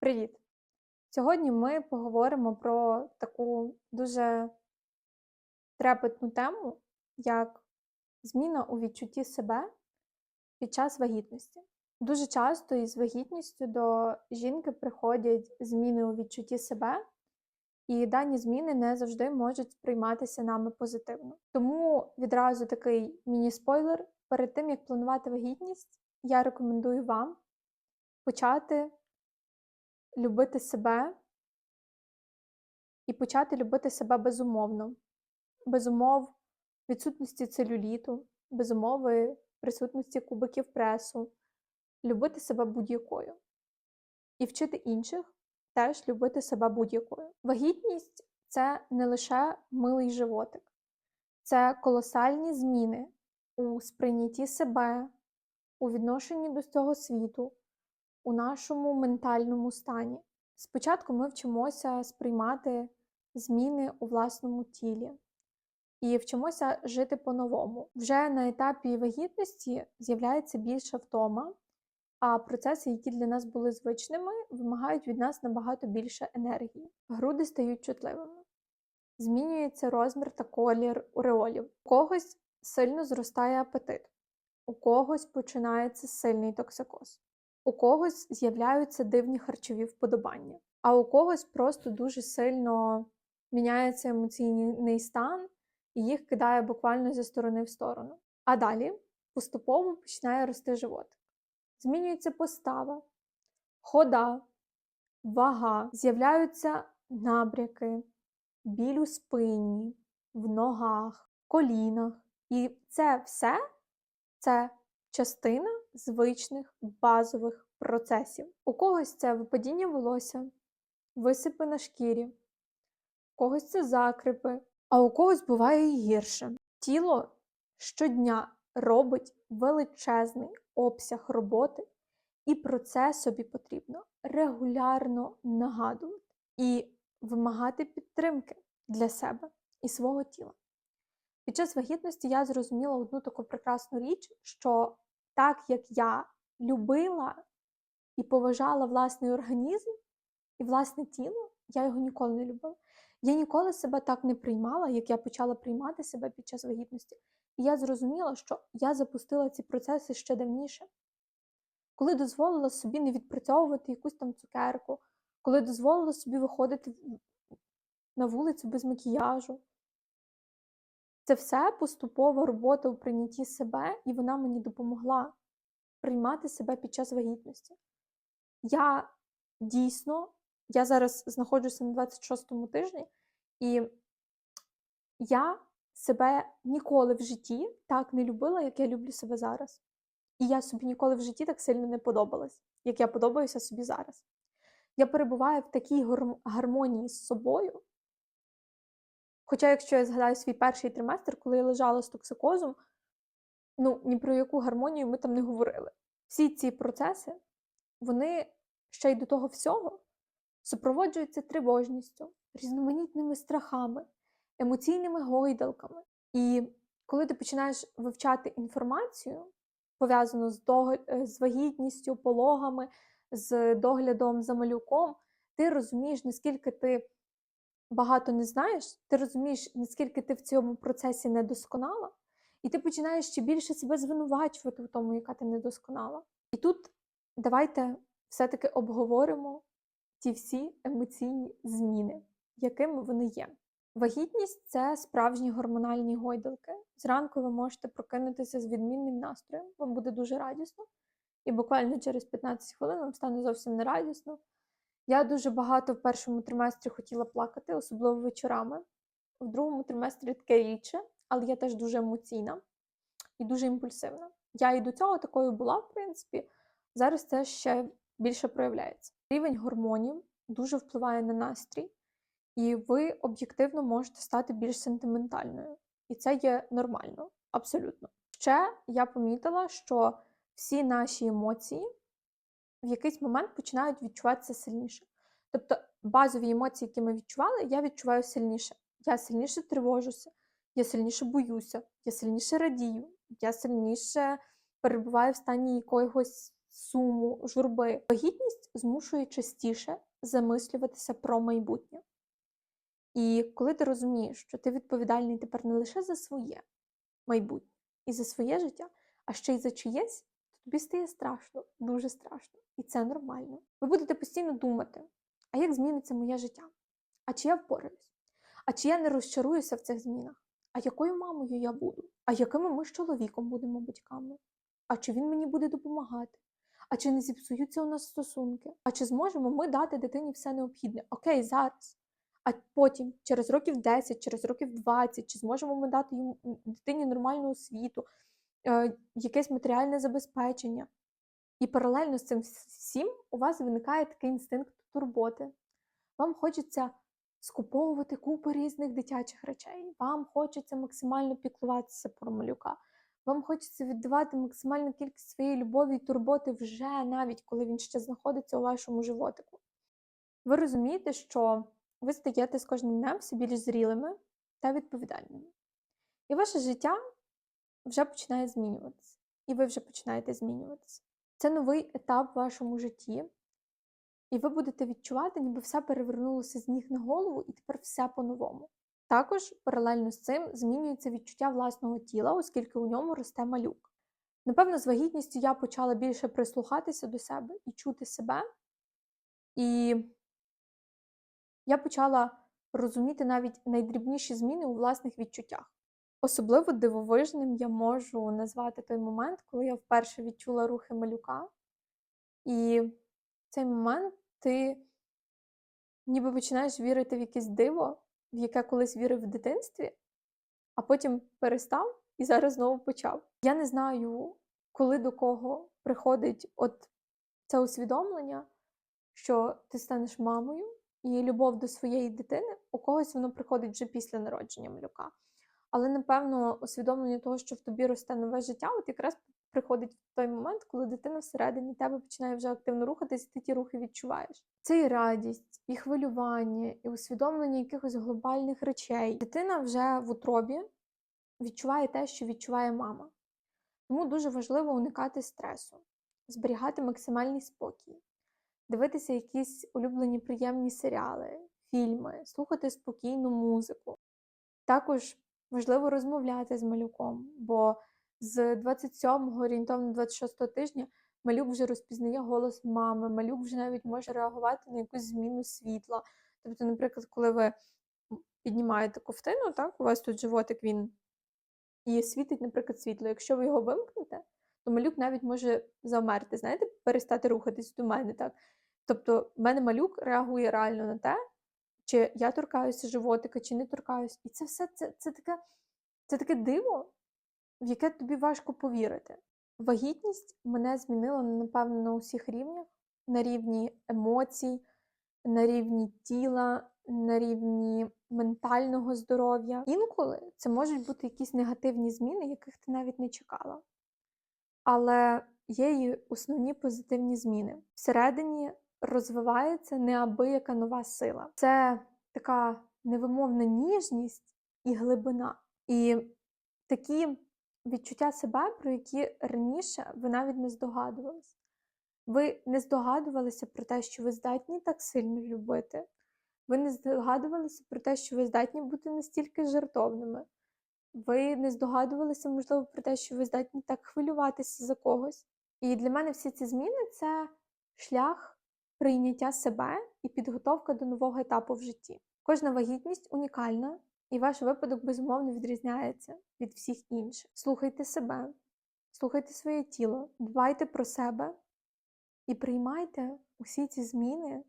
Привіт! Сьогодні ми поговоримо про таку дуже трепетну тему, як зміна у відчутті себе під час вагітності. Дуже часто із вагітністю до жінки приходять зміни у відчутті себе, і дані зміни не завжди можуть сприйматися нами позитивно. Тому відразу такий міні-спойлер: перед тим як планувати вагітність, я рекомендую вам почати любити себе і почати любити себе безумовно, без умов відсутності целюліту, без умови присутності кубиків пресу, любити себе будь-якою. І вчити інших теж любити себе будь-якою. Вагітність це не лише милий животик, це колосальні зміни у сприйнятті себе, у відношенні до цього світу, у нашому ментальному стані. Спочатку ми вчимося сприймати зміни у власному тілі і вчимося жити по-новому. Вже на етапі вагітності з'являється більша втома, а процеси, які для нас були звичними, вимагають від нас набагато більше енергії. Груди стають чутливими. Змінюється розмір та колір уреолів. У когось сильно зростає апетит, у когось починається сильний токсикоз. У когось з'являються дивні харчові вподобання, а у когось просто дуже сильно міняється емоційний стан і їх кидає буквально зі сторони в сторону. А далі поступово починає рости животик. Змінюється постава, хода, вага, з'являються набряки, біль у спині, в ногах, колінах. І це все це частина звичних базових процесів. У когось це випадіння волосся, висипи на шкірі, у когось це закрипи, а у когось буває і гірше. Тіло щодня робить величезний обсяг роботи, і про це собі потрібно регулярно нагадувати і вимагати підтримки для себе і свого тіла. Під час вагітності я зрозуміла одну таку прекрасну річ, що так як я любила і поважала власний організм і власне тіло, я його ніколи не любила. Я ніколи себе так не приймала, як я почала приймати себе під час вагітності. І я зрозуміла, що я запустила ці процеси ще давніше. Коли дозволила собі не відпрацьовувати якусь там цукерку, коли дозволила собі виходити на вулицю без макіяжу. Це все поступова робота у прийнятті себе, і вона мені допомогла приймати себе під час вагітності. Я дійсно, я зараз знаходжуся на 26-му тижні, і я себе ніколи в житті так не любила, як я люблю себе зараз. І я собі ніколи в житті так сильно не подобалась, як я подобаюся собі зараз. Я перебуваю в такій гармонії з собою. Хоча, якщо я згадаю свій перший триместр, коли я лежала з токсикозом, ну ні про яку гармонію ми там не говорили. Всі ці процеси, вони ще й до того всього супроводжуються тривожністю, різноманітними страхами, емоційними гойдалками. І коли ти починаєш вивчати інформацію, пов'язану з, догл... з вагітністю, пологами, з доглядом за малюком, ти розумієш, наскільки ти багато не знаєш, ти розумієш, наскільки ти в цьому процесі недосконала, і ти починаєш ще більше себе звинувачувати в тому, яка ти недосконала. І тут давайте все-таки обговоримо ті всі емоційні зміни, якими вони є. Вагітність це справжні гормональні гойдалки. Зранку ви можете прокинутися з відмінним настроєм, вам буде дуже радісно, і буквально через 15 хвилин вам стане зовсім не радісно. Я дуже багато в першому триместрі хотіла плакати, особливо вечорами. В другому триместрі таке рідше, але я теж дуже емоційна і дуже імпульсивна. Я і до цього такою була, в принципі. Зараз це ще більше проявляється. Рівень гормонів дуже впливає на настрій, і ви об'єктивно можете стати більш сентиментальною. І це є нормально, абсолютно. Ще я помітила, що всі наші емоції в якийсь момент починають відчуватися сильніше. Тобто базові емоції, які ми відчували, я відчуваю сильніше. Я сильніше тривожуся, я сильніше боюся, я сильніше радію, я сильніше перебуваю в стані якогось суму, журби. Вагітність змушує частіше замислюватися про майбутнє. І коли ти розумієш, що ти відповідальний тепер не лише за своє майбутнє і за своє життя, а ще й за чиєсь, тобі стає страшно, дуже страшно. І це нормально. Ви будете постійно думати, а як зміниться моє життя? А чи я впораюсь? А чи я не розчаруюся в цих змінах? А якою мамою я буду? А якими ми з чоловіком будемо батьками? А чи він мені буде допомагати? А чи не зіпсуються у нас стосунки? А чи зможемо ми дати дитині все необхідне? Окей, зараз. А потім, через років 10, через років 20, чи зможемо ми дати дитині нормальну освіту, якесь матеріальне забезпечення? І паралельно з цим всім у вас виникає такий інстинкт турботи. Вам хочеться скуповувати купу різних дитячих речей, вам хочеться максимально піклуватися про малюка. Вам хочеться віддавати максимальну кількість своєї любові і турботи вже навіть коли він ще знаходиться у вашому животику. Ви розумієте, що ви стаєте з кожним днем все більш зрілими та відповідальними. І ваше життя вже починає змінюватися. І ви вже починаєте змінюватися. Це новий етап в вашому житті, і ви будете відчувати, ніби все перевернулося з ніг на голову, і тепер все по-новому. Також паралельно з цим змінюється відчуття власного тіла, оскільки у ньому росте малюк. Напевно, з вагітністю я почала більше прислухатися до себе і чути себе. І я почала розуміти навіть найдрібніші зміни у власних відчуттях. Особливо дивовижним я можу назвати той момент, коли я вперше відчула рухи малюка. І в цей момент ти ніби починаєш вірити в якесь диво, в яке колись вірив в дитинстві, а потім перестав і зараз знову почав. Я не знаю, коли до кого приходить от це усвідомлення, що ти станеш мамою, і любов до своєї дитини, у когось воно приходить вже після народження малюка. Але, напевно, усвідомлення того, що в тобі росте нове життя, от якраз приходить в той момент, коли дитина всередині тебе починає вже активно рухатись, і ти ті рухи відчуваєш. Це і радість, і хвилювання, і усвідомлення якихось глобальних речей. Дитина вже в утробі відчуває те, що відчуває мама. Тому дуже важливо уникати стресу, зберігати максимальний спокій, дивитися якісь улюблені приємні серіали, фільми, слухати спокійну музику. Також важливо розмовляти з малюком, бо з 27-го орієнтовно 26-го тижня малюк вже розпізнає голос мами, малюк вже навіть може реагувати на якусь зміну світла. Тобто, наприклад, коли ви піднімаєте ковтину, так, у вас тут животик він і світить, наприклад, світло. Якщо ви його вимкнете, то малюк навіть може замерти, знаєте, перестати рухатись до мене. так. Тобто, в мене малюк реагує реально на те, чи я торкаюся животика, чи не торкаюся. І це все це, це, таке, це таке диво, в яке тобі важко повірити. Вагітність мене змінила, напевно, на усіх рівнях: на рівні емоцій, на рівні тіла, на рівні ментального здоров'я. Інколи це можуть бути якісь негативні зміни, яких ти навіть не чекала. Але є і основні позитивні зміни. Всередині розвивається неабияка нова сила. Це така невимовна ніжність і глибина. І такі відчуття себе, про які раніше ви навіть не здогадувалися. Ви не здогадувалися про те, що ви здатні так сильно любити. Ви не здогадувалися про те, що ви здатні бути настільки жартовними. Ви не здогадувалися, можливо, про те, що ви здатні так хвилюватися за когось. І для мене всі ці зміни це шлях прийняття себе і підготовка до нового етапу в житті. Кожна вагітність унікальна, і ваш випадок безумовно відрізняється від всіх інших. Слухайте себе, слухайте своє тіло, дбайте про себе і приймайте усі ці зміни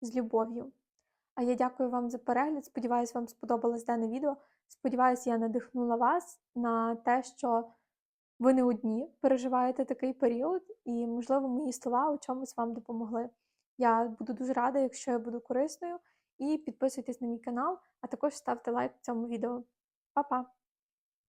з любов'ю. А я дякую вам за перегляд. Сподіваюсь, вам сподобалось дане відео. Сподіваюсь, я надихнула вас на те, що ви не одні переживаєте такий період, і, можливо, мої слова у чомусь вам допомогли. Я буду дуже рада, якщо я буду корисною. І підписуйтесь на мій канал, а також ставте лайк цьому відео. Па-па!